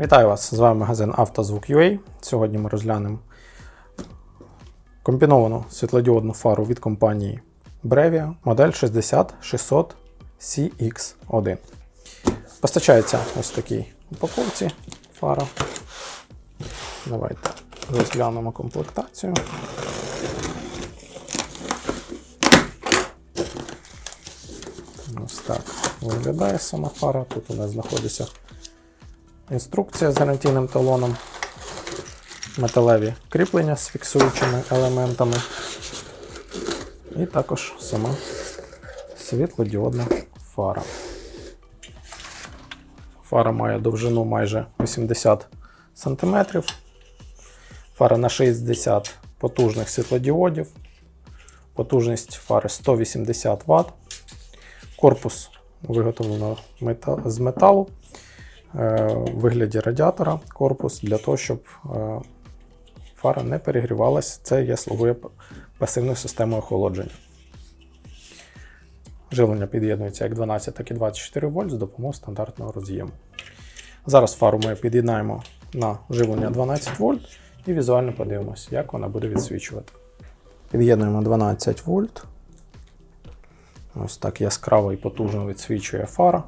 Вітаю вас! З вами магазин «Автозвук.UA». Сьогодні ми розглянемо комбіновану світлодіодну фару від компанії Brevia модель 60600 CX1. Постачається ось такій упаковці фара. Давайте розглянемо комплектацію. Ось так виглядає сама фара. Тут у нас знаходиться інструкція з гарантійним талоном, металеві кріплення з фіксуючими елементами, і також сама світлодіодна фара. Фара має довжину майже 80 см. Фара на 60 потужних світлодіодів. Потужність фари 180 Вт. Корпус виготовлено з металу вигляді радіатора корпус для того, щоб е, фара не перегрівалась. Це є слугує пасивною системою охолодження. Живлення під'єднується як 12, так і 24 вольт з допомогою стандартного роз'єму. Зараз фару ми під'єднаємо на живлення 12 вольт і візуально подивимося, як вона буде відсвічувати. Під'єднуємо 12 вольт. Ось так яскраво і потужно відсвічує фара.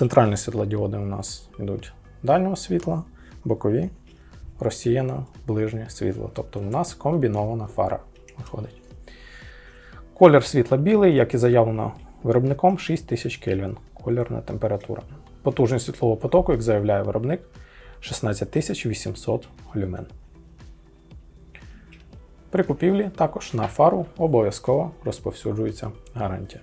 Центральні світлодіоди у нас йдуть дальнього світла, бокові, розсіяно ближнє світло. Тобто у нас комбінована фара виходить. Колір світла білий, як і заявлено виробником, 6000 Кельвін. Кольорна температура. Потужність світлового потоку, як заявляє виробник, 16800 люмен. При купівлі також на фару обов'язково розповсюджується гарантія.